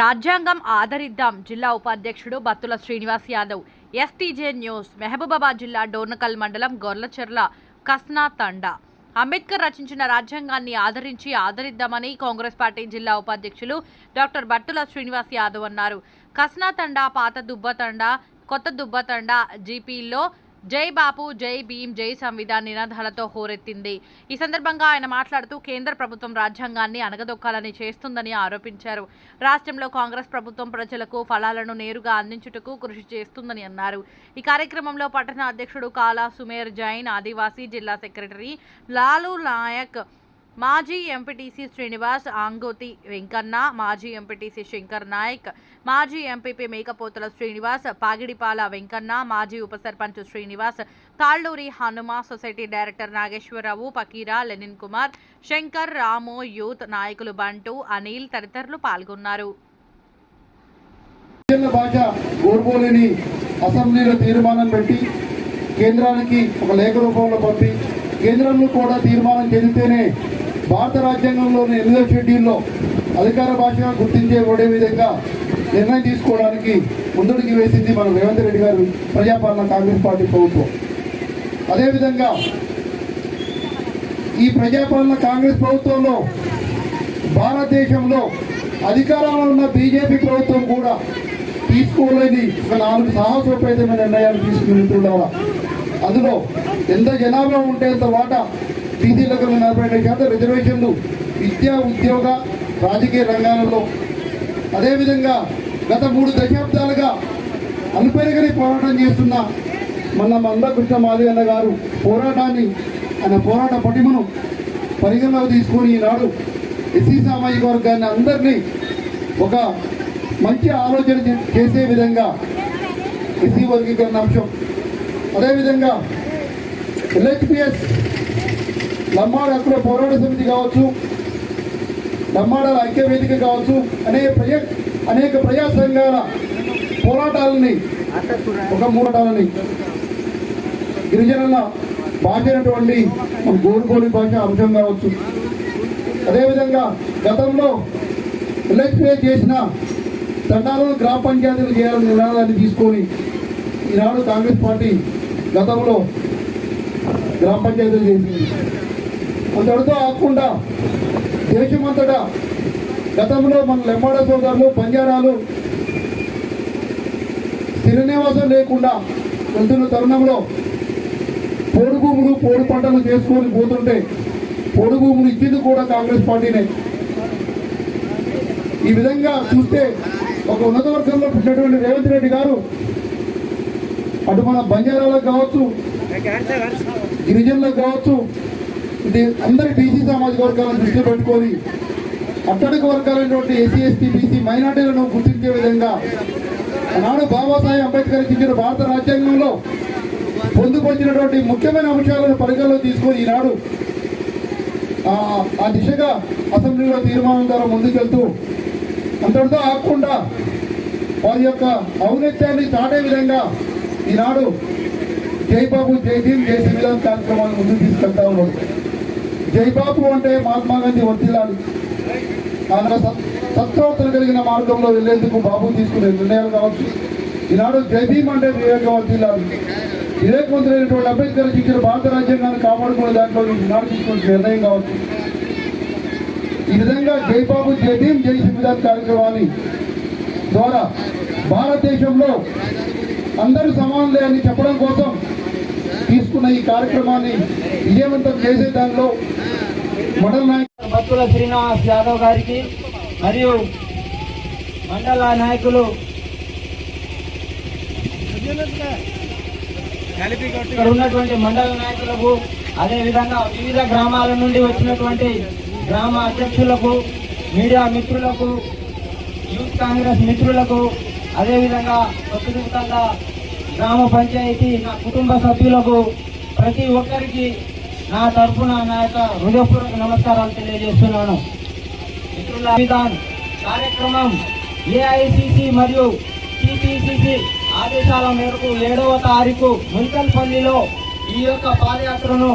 రాజ్యాంగం ఆదరిద్దాం జిల్లా ఉపాధ్యక్షుడు బత్తుల శ్రీనివాస్ యాదవ్. ఎస్టీజే న్యూస్ మెహబూబాబాద్ జిల్లా డోర్నకల్ మండలం గొర్లచెర్ల కస్నా తండా. అంబేద్కర్ రచించిన రాజ్యాంగాన్ని ఆదరించి ఆదరిద్దామని కాంగ్రెస్ పార్టీ జిల్లా ఉపాధ్యక్షులు డాక్టర్ బత్తుల శ్రీనివాస్ యాదవ్ అన్నారు. కస్నా తండా పాత దుబ్బతండా కొత్త దుబ్బతండా జీపీల్లో జై బాపు జై భీమ్ జై సంవిధాన్ నినాదాలతో హోరెత్తింది. ఈ సందర్భంగా ఆయన మాట్లాడుతూ కేంద్ర ప్రభుత్వం రాజ్యాంగాన్ని అనగదొక్కాలని చేస్తుందని ఆరోపించారు. రాష్ట్రంలో కాంగ్రెస్ ప్రభుత్వం ప్రజలకు ఫలాలను నేరుగా అందించుటకు కృషి చేస్తుందని అన్నారు. ఈ కార్యక్రమంలో పట్టణ అధ్యక్షుడు కాలా సుమేర్ జైన్ ఆదివాసీ జిల్లా సెక్రటరీ లాలు నాయక్ మాజీ ఎంపీటీసీ శ్రీనివాస్ ఆంగోతి వెంకన్న మాజీ ఎంపీటీసీ శంకర్ నాయక్ మాజీ ఎంపీపీ మేకపోతుల శ్రీనివాస్ పాగిడిపాల వెంకన్న మాజీ ఉప sarpanch Srinivas Talluri Hanuma society director Nageswararao Pakira Lenin Kumar Shankar Ramu youth నాయకులు బంటు అనిల్ తదితరులు పాల్గొన్నారు. అసెంబ్లీలో తీర్మానం పెట్టి కేంద్రానికి ఒక లేఖ రూపంలో పంపి కేంద్రంలో కూడా తీర్మానం చెందితేనే భారత రాజ్యాంగంలోని ఎనిమిదో షెడ్యూల్లో అధికార భాషగా గుర్తించబడే విధంగా నిర్ణయం తీసుకోవడానికి ముందడుగు వేసింది మన రేవంత్ రెడ్డి గారు ప్రజాపాలన కాంగ్రెస్ పార్టీ ప్రభుత్వం. అదేవిధంగా ఈ ప్రజాపాలన కాంగ్రెస్ ప్రభుత్వంలో భారతదేశంలో అధికారంలో ఉన్న బీజేపీ ప్రభుత్వం కూడా తీసుకోలేని ఒక నాలుగు సాహసోపేతమైన నిర్ణయాలు తీసుకుంటుండాల అందులో ఎంత జనాభా ఉంటే అంత వాటా బీసీలకు నలభై రెండు శాతం రిజర్వేషన్లు విద్యా ఉద్యోగ రాజకీయ రంగాలలో అదేవిధంగా గత మూడు దశాబ్దాలుగా అల్పెరగని పోరాటం చేస్తున్న మన మందకృష్ణ మాదిగన్న గారు పోరాటాన్ని ఆయన పోరాట పటిమను పరిగణలోకి తీసుకొని ఈనాడు ఎస్సీ సామాజిక వర్గాన్ని అందరినీ ఒక మంచి ఆలోచన చే- చేసే విధంగా ఎస్సీ వర్గీకరణ అంశం. అదేవిధంగా ఎల్హెచ్పిఎస్ లంబాడ హక్కుల పోరాట సమితి కావచ్చు లంబాడాల ఐక్య వేదిక కావచ్చు అనేక ప్రజా అనేక ప్రజా సంఘాల పోరాటాలని ఒక మూడాలని గిరిజనుల భాష అయినటువంటి మన భాష అంశం కావచ్చు. అదేవిధంగా గతంలో ఎల్హెచ్పే చేసిన చట్టాలను గ్రామ పంచాయతీలు చేయాలని నినాదాన్ని తీసుకొని ఈనాడు కాంగ్రెస్ పార్టీ గతంలో గ్రామ పంచాయతీలు చేసింది. అంతటితో ఆకుండా దేశమంతటా గతంలో మన లెంబాడ సోదరులు బంజారాలు స్థిర నివాసం లేకుండా వెళ్తున్న తరుణంలో పోడు భూములు పోడు పంటలు చేసుకొని పోతుంటే పోడు భూములు ఇచ్చింది కూడా కాంగ్రెస్ పార్టీనే. ఈ విధంగా చూస్తే ఒక ఉన్నత వర్గంలో పుట్టినటువంటి రేవంత్ రెడ్డి గారు అటు మన బంజారాలకు కావచ్చు గిరిజనులకు కావచ్చు ఇది అందరి బీసీ సామాజిక వర్గాలను దృష్టిలో పెట్టుకొని అట్టడుగు వర్గాలైనటువంటి ఎస్సీ ఎస్టీ బీసీ మైనార్టీలను గుర్తించే విధంగా నాడు బాబాసాహెబ్ అంబేద్కర్ ఇచ్చిన భారత రాజ్యాంగంలో పొందుపరిచినటువంటి ముఖ్యమైన అంశాలను పరిగణలో తీసుకొని ఈనాడు ఆ- దిశగా అసెంబ్లీలో తీర్మానం ద్వారా ముందుకెళ్తూ అంతటితో ఆకుండా వారి యొక్క ఔన్నత్యాన్ని చాటే విధంగా ఈనాడు జైబాబు జై భీమ్ జై సంవిధాన్ కార్యక్రమాన్ని ముందుకు తీసుకెళ్తా ఉన్నాడు. జైబాబు అంటే మహాత్మా గాంధీ వర్తిల్లాలి ఆయన సత్- సత్ప్రవర్తన కలిగిన మార్గంలో వెళ్ళేందుకు బాబు తీసుకునే నిర్ణయాలు కావచ్చు. ఈనాడు జైభీమ్ అంటే వివేకం వర్తిల్లాలి వివేకవంతులైనటువంటి అంబేద్కర్ ఇచ్చిన భారత రాజ్యాంగాన్ని కాపాడుకునే దాంట్లో ఈనాడు తీసుకునే నిర్ణయం కావచ్చు. ఈ విధంగా జై బాబు జై భీమ్ జై సంవిధాన్ కార్యక్రమాన్ని ద్వారా భారతదేశంలో అందరూ సమానులే అని చెప్పడం కోసం తీసుకున్న ఈ కార్యక్రమాన్ని విజయవంతం చేసే దానిలో నాయకులు భక్తుల శ్రీనివాస్ యాదవ్ గారికి మరియు మండల నాయకులు ఇక్కడ ఉన్నటువంటి మండల నాయకులకు అదే విధంగా వివిధ గ్రామాల నుండి వచ్చినటువంటి గ్రామ అధ్యక్షులకు మీడియా మిత్రులకు యూత్ కాంగ్రెస్ మిత్రులకు అదేవిధంగా ప్రస్తుతంగా గ్రామ పంచాయతీ నా కుటుంబ సభ్యులకు ప్రతి ఒక్కరికి నా తరఫున నా యొక్క హృదయపూర్వక నమస్కారాలు తెలియజేస్తున్నాను. మిత్రుల విధాన్ కార్యక్రమం ఏఐసిసి మరియు టిపిసిసి ఆదేశాల మేరకు ఏడవ తారీఖు ముల్కల్పల్లిలో ఈ యొక్క పాదయాత్రను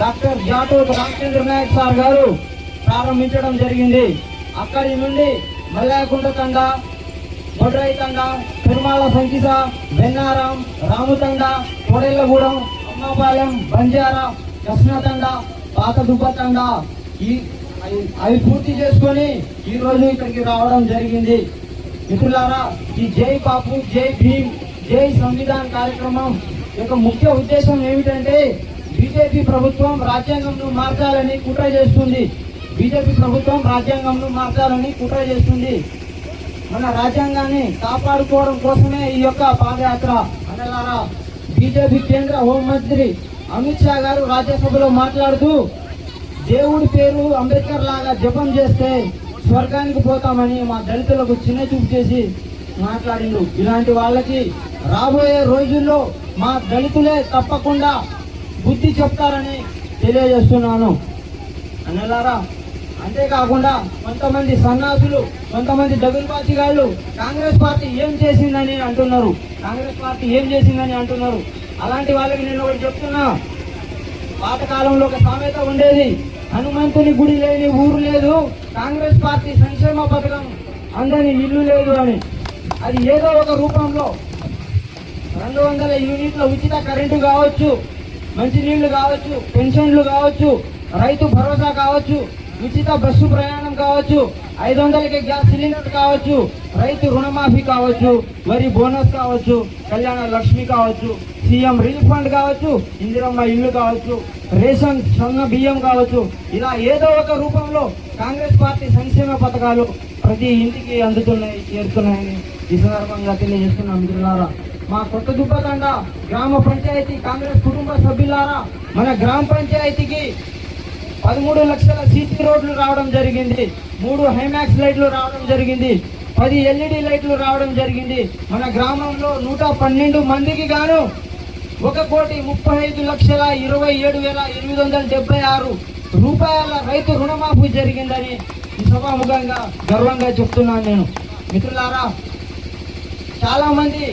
డాక్టర్ జాటూర్ రామచంద్ర నాయక్ సార్ గారు ప్రారంభించడం జరిగింది. అక్కడి నుండి మల్లాయకుంట తండ బొడ్రై తండ తిరుమల సంకిస బెన్నారం రాముతండ కోడెల్లగూడెం అమ్మపాలెం బంజారా కృష్ణతండ పాత దుబ్బతండ ఈ అవి- అవి పూర్తి చేసుకొని ఈ రోజు ఇక్కడికి రావడం జరిగింది. మిత్రులారా ఈ జై పాపు జై భీమ్ జై సంవిధాన్ కార్యక్రమం యొక్క ముఖ్య ఉద్దేశం ఏమిటంటే బీజేపీ ప్రభుత్వం రాజ్యాంగంను మార్చాలని కుట్ర చేస్తుంది. బీజేపీ ప్రభుత్వం రాజ్యాంగంను మార్చాలని కుట్ర చేస్తుంది. మన రాజ్యాంగాన్ని కాపాడుకోవడం కోసమే ఈ యొక్క పాదయాత్ర. అనలారా బీజేపీ కేంద్ర హోంమంత్రి అమిత్ షా గారు రాజ్యసభలో మాట్లాడుతూ దేవుడి పేరు అంబేద్కర్ లాగా జపం చేస్తే స్వర్గానికి పోతామని మా దళితులకు చిన్న చూపు చేసి మాట్లాడిండు. ఇలాంటి వాళ్ళకి రాబోయే రోజుల్లో మా దళితులే తప్పకుండా బుద్ధి చెప్తారని తెలియజేస్తున్నాను. అన్నలారా అంతేకాకుండా కొంతమంది సన్నాసులు కొంతమంది దగులుబాచిగాళ్ళు కాంగ్రెస్ పార్టీ ఏం చేసిందని అంటున్నారు. కాంగ్రెస్ పార్టీ ఏం చేసిందని అంటున్నారు. అలాంటి వాళ్ళకి నేను ఒకటి చెప్తున్నా. పాతకాలంలో ఒక సామెత ఉండేది హనుమంతుని గుడి లేని ఊరు లేదు కాంగ్రెస్ పార్టీ సంక్షేమ పథకం అందని ఇల్లు లేదు అని. అది ఏదో ఒక రూపంలో. రెండు వందల యూనిట్ల ఉచిత కరెంటు కావచ్చు మంచినీళ్ళు కావచ్చు పెన్షన్లు కావచ్చు రైతు భరోసా కావచ్చు ఉచిత బస్సు ప్రయాణం కావచ్చు ఐదు వందలకి గ్యాస్ సిలిండర్ కావచ్చు రైతు రుణమాఫీ కావచ్చు వరి బోనస్ కావచ్చు కళ్యాణ లక్ష్మి కావచ్చు సీఎం రిలీఫ్ ఫండ్ కావచ్చు ఇందిరమ్మ ఇల్లు కావచ్చు రేషన్ సన్న బియ్యం కావచ్చు ఇలా ఏదో ఒక రూపంలో కాంగ్రెస్ పార్టీ సంక్షేమ పథకాలు ప్రతి ఇంటికి అందుతున్నాయి చేరుతున్నాయని ఈ సందర్భంగా తెలియజేస్తున్నాం మిత్రులారా. మా కొత్త దుబ్బతండ గ్రామ పంచాయతీ కాంగ్రెస్ కుటుంబ సభ్యులారా మన గ్రామ పంచాయతీకి పదమూడు లక్షల సీసీ రోడ్లు రావడం జరిగింది. మూడు హైమాక్స్ లైట్లు రావడం జరిగింది. పది ఎల్ఈడి లైట్లు రావడం జరిగింది. మన గ్రామంలో నూట పన్నెండు మందికి గాను ఒక కోటి ముప్పై ఐదు లక్షల ఇరవై ఏడు వేల ఎనిమిది వందల డెబ్బై ఆరు రూపాయల రైతు రుణమాఫీ జరిగిందని సభాముఖంగా గర్వంగా చెప్తున్నాను నేను. మిత్రులారా చాలామంది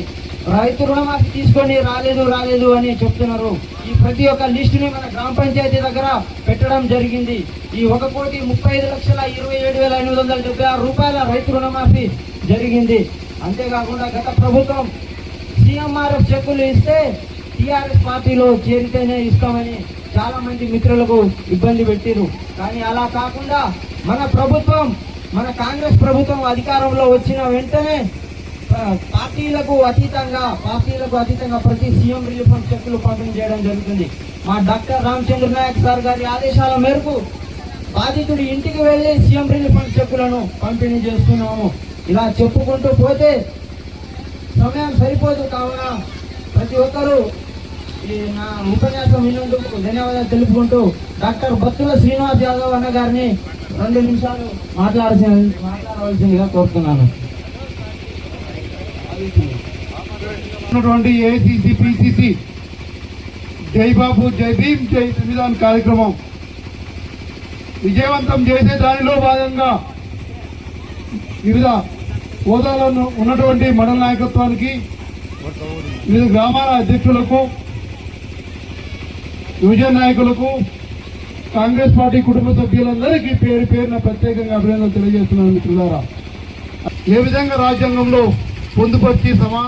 రైతు రుణమాఫీ తీసుకొని రాలేదు రాలేదు అని చెప్తున్నారు. ఈ ప్రతి ఒక్క లిస్టుని మన గ్రామ పంచాయతీ దగ్గర పెట్టడం జరిగింది. ఈ ఒక కోటి ముప్పై ఐదు లక్షల ఇరవై ఏడు వేల ఎనిమిది వందల డెబ్బై ఆరు రూపాయల రైతు రుణమాఫీ జరిగింది. అంతేకాకుండా గత ప్రభుత్వం సీఎంఆర్ఎఫ్ చెక్కులు ఇస్తే టీఆర్ఎస్ పార్టీలో చేరితేనే ఇస్తామని చాలా మంది మిత్రులకు ఇబ్బంది పెట్టిరు కానీ అలా కాకుండా మన ప్రభుత్వం మన కాంగ్రెస్ ప్రభుత్వం అధికారంలో వచ్చిన వెంటనే పార్టీలకు అతీతంగా పార్టీలకు అతీతంగా ప్రతి సీఎం రిలీఫ్ ఫండ్ చెక్కులు పంపిణీ చేయడం జరుగుతుంది. మా డాక్టర్ రామచంద్ర నాయక్ సార్ గారి ఆదేశాల మేరకు బాధితుడి ఇంటికి వెళ్ళి సీఎం రిలీఫ్ ఫండ్ చెక్కులను పంపిణీ చేస్తున్నాము. ఇలా చెప్పుకుంటూ పోతే సమయం సరిపోదు కావున ప్రతి ఒక్కరూ ఈ నా ఉపన్యాసం విన్నందుకు ధన్యవాదాలు తెలుపుకుంటూ డాక్టర్ బత్తుల శ్రీనివాస్ యాదవ్ అన్న గారిని రెండు నిమిషాలు మాట్లాడాల్సిన మాట్లాడవలసిందిగా కోరుతున్నాను. ఉన్నటువంటి ఏసీసీ పిసిసి జైబాబు జై భీమ్ జై సంవిధాన్ కార్యక్రమం. విజయవంతం చేసే దానిలో భాగంగా వివిధ హోదాలో ఉన్నటువంటి మండల నాయకత్వానికి వివిధ గ్రామాల అధ్యక్షులకు యువజన నాయకులకు కాంగ్రెస్ పార్టీ కుటుంబ సభ్యులందరికీ పేరు పేరున ప్రత్యేకంగా అభినందనలు తెలియజేస్తున్నాను మిత్రులారా. ఏ విధంగా రాజ్యాంగంలో పొందుపరిచి సమా